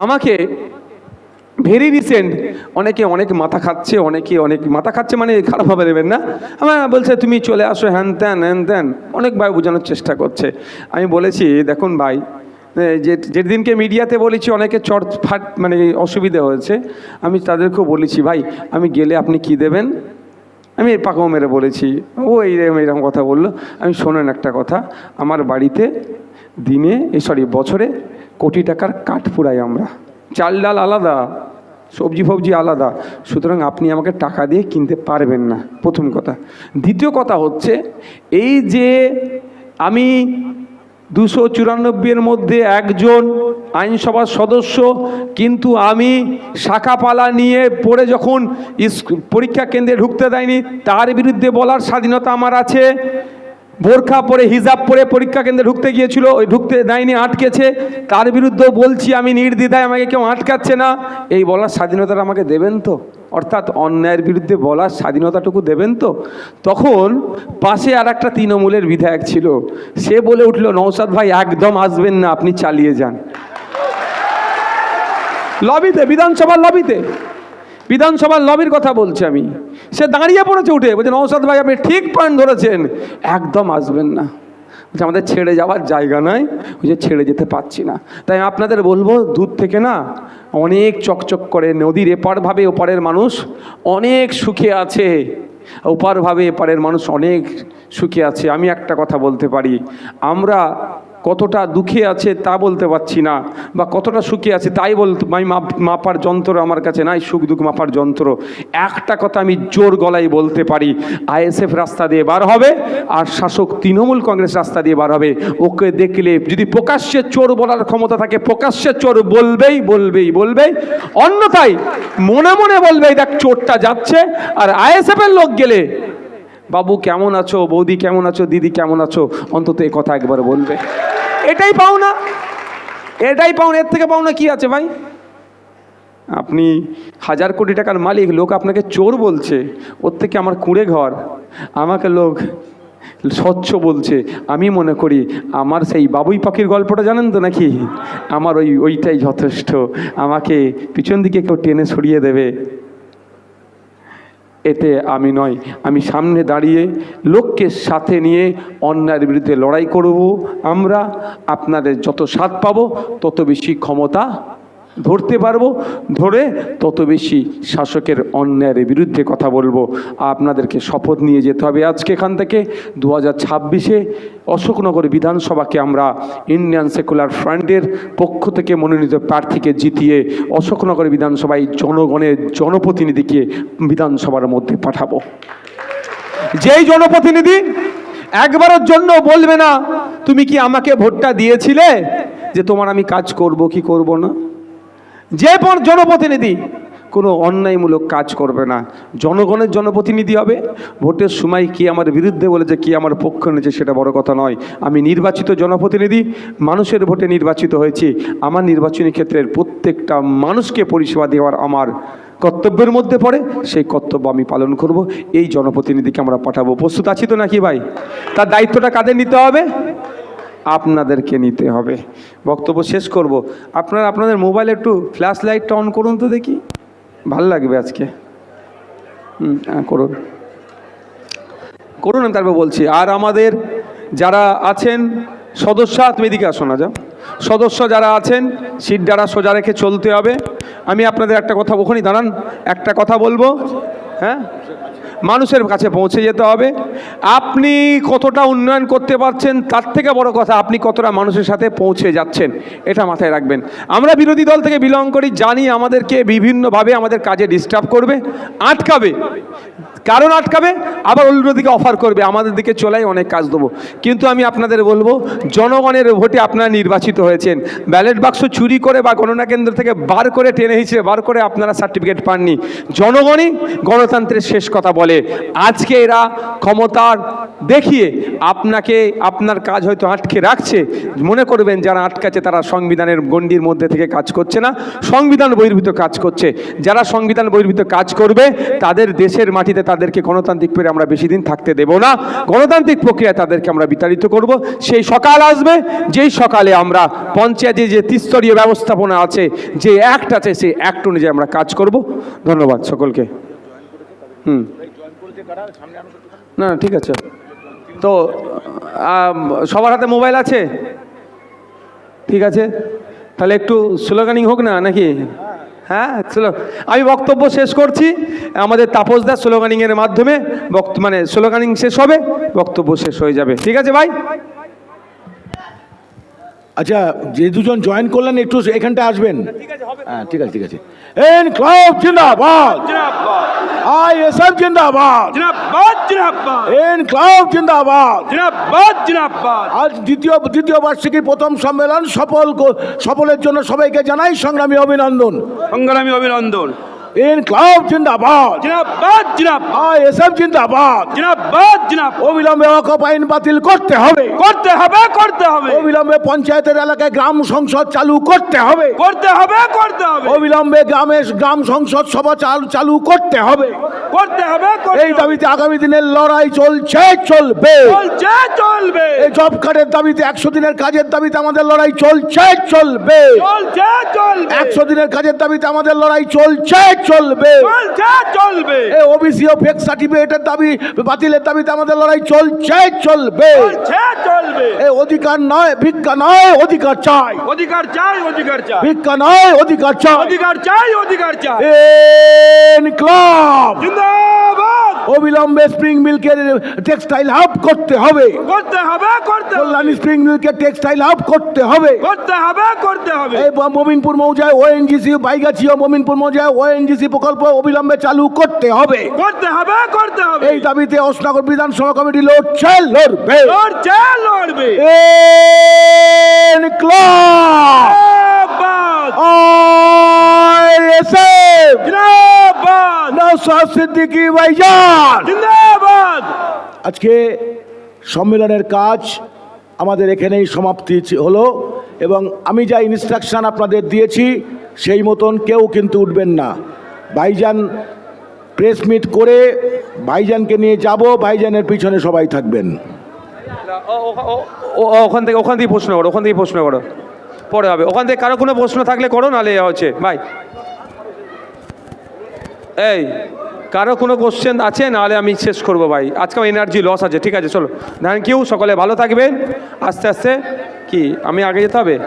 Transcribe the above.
আমাকে very recent অনেকে অনেক মাথা খাচ্ছে, অনেকে অনেক মাথা খাচ্ছে মানে খারাপভাবে নেবেন না। আমার বলছে, তুমি চলে আসো, হ্যান ত্যান হ্যান ত্যান। অনেক ভাই বোঝানোর চেষ্টা করছে। আমি বলেছি, দেখুন ভাই যে, যেদিনকে মিডিয়াতে বলেছি, অনেকে চট ফাট মানে অসুবিধা হয়েছে। আমি তাদেরকেও বলেছি, ভাই, আমি গেলে আপনি কি দেবেন? আমি পাকাও মেরে বলেছি। ও এইরকম এইরকম কথা বলল। আমি শোনেন একটা কথা, আমার বাড়িতে দিনে সরি বছরে কোটি টাকার কাঠ পুরাই আমরা। চাল ডাল আলাদা, সবজি ফবজি আলাদা। সুতরাং আপনি আমাকে টাকা দিয়ে কিনতে পারবেন না, প্রথম কথা। দ্বিতীয় কথা হচ্ছে, এই যে আমি দুশো চুরানব্বইয়ের মধ্যে একজন আইনসভার সদস্য, কিন্তু আমি শাখাপালা নিয়ে পড়ে যখন পরীক্ষা কেন্দ্রে ঢুকতে দেয়নি, তার বিরুদ্ধে বলার স্বাধীনতা আমার আছে। বোরখা পরে, হিজাব পরে পরীক্ষা কেন্দ্রে ঢুকতে গিয়েছিল, ওই ঢুকতে দেয়নি, আটকেছে। তার বিরুদ্ধেও বলছি, আমি নির্দ্বিধায়, আমাকে কেউ আটকাচ্ছে না। এই বলার স্বাধীনতাটা আমাকে দেবেন তো? অর্থাৎ অন্যায়ের বিরুদ্ধে বলার স্বাধীনতাটুকু দেবেন তো? তখন পাশে আর একটা তৃণমূলের বিধায়ক ছিল। সে বলে উঠল নৌসাদ ভাই, একদম আসবেন না, আপনি চালিয়ে যান। লবিতে, বিধানসভার লবিতে। বিধানসভার লবির কথা বলছি আমি। সে দাঁড়িয়ে পড়েছে উঠে, বলছে নৌসাদ ভাই, আপনি ঠিক পয়েন্ট ধরেছেন। একদম আসবেন না। বলছে, আমাদের ছেড়ে যাওয়ার জায়গা নয় ওই যে ছেড়ে যেতে পারছি না। তাই আপনাদের বলব, দূর থেকে না, অনেক চকচক করে নদীর এপার ভাবে ওপারের মানুষ অনেক সুখে আছে। ওপার ভাবে এপারের মানুষ অনেক সুখে আছে। আমি একটা কথা বলতে পারি। আমরা কতটা দুঃখে আছে তা বলতে পারছি না, বা কতটা সুখে আছে তাই বলতে আমি মাপ- মাপার যন্ত্র আমার কাছে নাই, সুখ দুঃখ মাপার যন্ত্র। একটা কথা আমি জোর গলায় বলতে পারি, আইএসএফ রাস্তা দিয়ে বার হবে, আর শাসক তৃণমূল কংগ্রেস রাস্তা দিয়ে বার হবে। ওকে দেখলে যদি প্রকাশ্যে চোর বলার ক্ষমতা থাকে, প্রকাশ্যে চোর বলবেই বলবেই বলবেই। অন্যথায় মনে মনে বলবেই দেখ, চোরটা যাচ্ছে। আর আইএসএফের লোক গেলে বাবু কেমন আছো? বৌদি কেমন আছো? দিদি কেমন আছো? অন্তত এই কথা একবার বলবে। এটাই পাও না। এটাই পাও না। এর থেকে পাও না কি আছে ভাই? আপনি হাজার কোটি টাকার মালিক, লোক আপনাকে চোর বলছে। ওর থেকে আমার কুঁড়ে ঘর। আমাকে লোক স্বচ্ছ বলছে। আমি মনে করি আমার সেই বাবুই পাখির গল্পটা জানেন তো নাকি? আমার ওই, ওইটাই যথেষ্ট। আমাকে পিছন দিকে কেউ টেনে সরিয়ে দেবে। এতে আমি নয়, আমি সামনে দাঁড়িয়ে লোককে সাথে নিয়ে অন্যায়ের বিরুদ্ধে লড়াই করব। আমরা আপনাদের যত স্বাদ পাবো, তত বেশি ক্ষমতা ধরতে পারব, ধরে তত বেশি শাসকের অন্যায়ের বিরুদ্ধে কথা বলব। আপনাদেরকে শপথ নিয়ে যেতে হবে আজকে এখান থেকে। দু হাজার ছাব্বিশে অশোকনগর বিধানসভাকে আমরা ইন্ডিয়ান সেকুলার ফ্রন্টের পক্ষ থেকে মনোনীত প্রার্থীকে জিতিয়ে অশোকনগর বিধানসভায় জনগণের জনপ্রতিনিধিকে বিধানসভার মধ্যে পাঠাবো। যেই জনপ্রতিনিধি একবারের জন্য বলবে না, তুমি কি আমাকে ভোটটা দিয়েছিলে যে তোমার আমি কাজ করব, কি করব না? যে পর জনপ্রতিনিধি, কোনো অন্যায়মূলক কাজ করবে না। জনগণের জনপ্রতিনিধি হবে। ভোটের সময় কি আমার বিরুদ্ধে বলেছে, কি আমার পক্ষ নিয়েছে সেটা বড় কথা নয়। আমি নির্বাচিত জনপ্রতিনিধি, মানুষের ভোটে নির্বাচিত হয়েছি। আমার নির্বাচনী ক্ষেত্রের প্রত্যেকটা মানুষকে পরিষেবা দেওয়ার আমার কর্তব্যের মধ্যে পড়ে। সেই কর্তব্য আমি পালন করব। এই জনপ্রতিনিধিকে আমরা পাঠাবো। প্রস্তুত আছি তো নাকি ভাই? তার দায়িত্বটা কাদের নিতে হবে? আপনাদেরকে নিতে হবে। বক্তব্য শেষ করব। আপনারা আপনাদের মোবাইলে একটু ফ্ল্যাশ লাইটটা অন করুন তো দেখি। ভালো লাগবে আজকে। হুম হ্যাঁ, করুন। করুন তারপর বলছি। আর আমাদের যারা আছেন সদস্য তুমি এদিকে আসো না যাও। সদস্য যারা আছেন সিট দ্বারা সোজা রেখে চলতে হবে। আমি আপনাদের একটা কথা ওখানে দাঁড়ান একটা কথা বলব। হ্যাঁ? মানুষের কাছে পৌঁছে যেতে হবে। আপনি কতটা উন্নয়ন করতে পারছেন, তার থেকে বড় কথা আপনি কতটা মানুষের সাথে পৌঁছে যাচ্ছেন, এটা মাথায় রাখবেন। আমরা বিরোধী দল থেকে বিলং করি, জানি আমাদেরকে বিভিন্নভাবে আমাদের কাজে ডিস্টার্ব করবে, আটকাবে। কারণ আটকাবে, আবার অন্যদিকে অফার করবে, আমাদের দিকে চলাই অনেক কাজ দেবো। কিন্তু আমি আপনাদের বলব, জনগণের ভোটে আপনারা নির্বাচিত হয়েছেন। ব্যালট বাক্স চুরি করে বা গণনা কেন্দ্র থেকে বার করে টেনে হিসেবে বার করে আপনারা সার্টিফিকেট পাননি। জনগণই গণতন্ত্রের শেষ কথা বলে। আজকে এরা ক্ষমতার দেখিয়ে আপনাকে, আপনার কাজ হয়তো আটকে রাখছে। মনে করবেন যারা আটকাচ্ছে তারা সংবিধানের গণ্ডির মধ্যে থেকে কাজ করছে না। সংবিধান বহির্ভূত কাজ করছে। যারা সংবিধান বহির্ভূত কাজ করবে, তাদের দেশের মাটিতে তার তাদেরকে গণতান্ত্রিক পেরে আমরা বেশি দিন থাকতে দেব না। গণতান্ত্রিক প্রক্রিয়ায় তাদেরকে আমরা বিতাড়িত করব। সেই সকাল আসবে, যেই সকালে আমরা পঞ্চায়েতে যে ত্রিস্তরীয় ব্যবস্থাপনা আছে, যে অ্যাক্ট আছে, সেই অ্যাক্ট অনুযায়ী আমরা কাজ করব। ধন্যবাদ সকলকে। হুম। না, ঠিক আছে। তো সবার হাতে মোবাইল আছে? ঠিক আছে। তাহলে একটু স্লোগানিং হোক না, নাকি? হ্যাঁ আমি বক্তব্য শেষ করছি। আমাদের তাপসদা স্লোগানিংয়ের মাধ্যমে বক্ত মানে স্লোগানিং শেষ হবে, বক্তব্য শেষ হয়ে যাবে। ঠিক আছে ভাই? আচ্ছা যে দুজন জয়েন করলেন একটু এখানটা আসবেন। হ্যাঁ ঠিক আছে ঠিক আছে। এন ক্লাব জিন্দাবাদ। আই এস এফ জিন্দাবাদ এন ক্লাব জিন্দাবাদ। আজ দ্বিতীয় দ্বিতীয় বার্ষিকী প্রথম সম্মেলন সফল সফলের জন্য সবাইকে জানাই সংগ্রামী অভিনন্দন। সংগ্রামী অভিনন্দন। এন ক্লাব জিন্দাবাদ জিনাবাদ জিনাবাদ আই এস এফ জিন্দাবাদ জিনাবাদ জিনাবাদ অবিলম্বে ওয়াকফ আইন বাতিল করতে হবে করতে হবে করতে হবে অবিলম্বে পঞ্চায়েতের এলাকায় গ্রাম সংসদ চালু করতে হবে। করতে হবে করতে হবে অবিলম্বে গ্রামে গ্রাম সংসদ সভা চাল- চালু করতে হবে। করতে হবে এই দাবিতে আগামী দিনের লড়াই চলছে চলবে। চলছে চলবে। এই জব কার্ডের দাবিতে একশো দিনের কাজের দাবিতে আমাদের লড়াই চলছে চলবে। চলছে চলবে। একশো দিনের কাজের দাবিতে আমাদের লড়াই চলছে চলবে। চলবে। এ ওবিসি ও ফেক সার্টিফিকেটের দাবি বাতিলের দাবিতে আমাদের লড়াই চলছে চলবে। চলবে। এ অধিকার নয় ভিক্ষা নয় অধিকার চাই। অধিকার চাই অধিকার চাই। ভিক্ষা নয় অধিকার চাই। অধিকার চাই অধিকার চাই। ক্লাব জিন্দাবাদ। অবিলম্বে স্প্রিং মিল্কের টেক্সটাইল হাব করতে হবে। করতে হবে করতে হবে। কল্যাণী স্প্রিং মিল্কের টেক্সটাইল হাব করতে হবে। করতে হবে করতে হবে। এই মোমিনপুর মৌজায় ওএনজিসি বাইগাছি ও মোমিনপুর মৌজায় ওএনজিসি প্রকল্প অবিলম্বে চালু করতে হবে। করতে হবে করতে হবে। এই দাবিতে অসনগর বিধানসভা কমিটি লড়ছে লড়বে। লড়ছে লড়বে। ক্লাব জিন্দাবাদ আইএসএফ নওশাদ সিদ্দিকী ভাইজান। জিন্দাবাদ। আজকে সম্মেলনের কাজ আমাদের এখানেই সমাপ্তি হলো এবং আমি যা ইনস্ট্রাকশন আপনাদের দিয়েছি সেই মতন কেউ কিন্তু উঠবেন না। ভাইজান প্রেস মিট করে ভাইজানকে নিয়ে যাব ভাইজানের পিছনে সবাই থাকবেন। ও ওখান থেকে ওখান থেকে প্রশ্ন করো ওখান থেকে প্রশ্ন করো। পরে হবে। ওখান থেকে কারও কোনো প্রশ্ন থাকলে করো নাহলে হচ্ছে ভাই এই, কারও কোনো কোশ্চেন আছে? নাহলে আমি শেষ করব ভাই। আজকে আমার এনার্জি লস আছে, ঠিক আছে, চলো। থ্যাংক ইউ সকলে ভালো থাকবেন। আস্তে আস্তে, কি, আমি আগে যেতে হবে?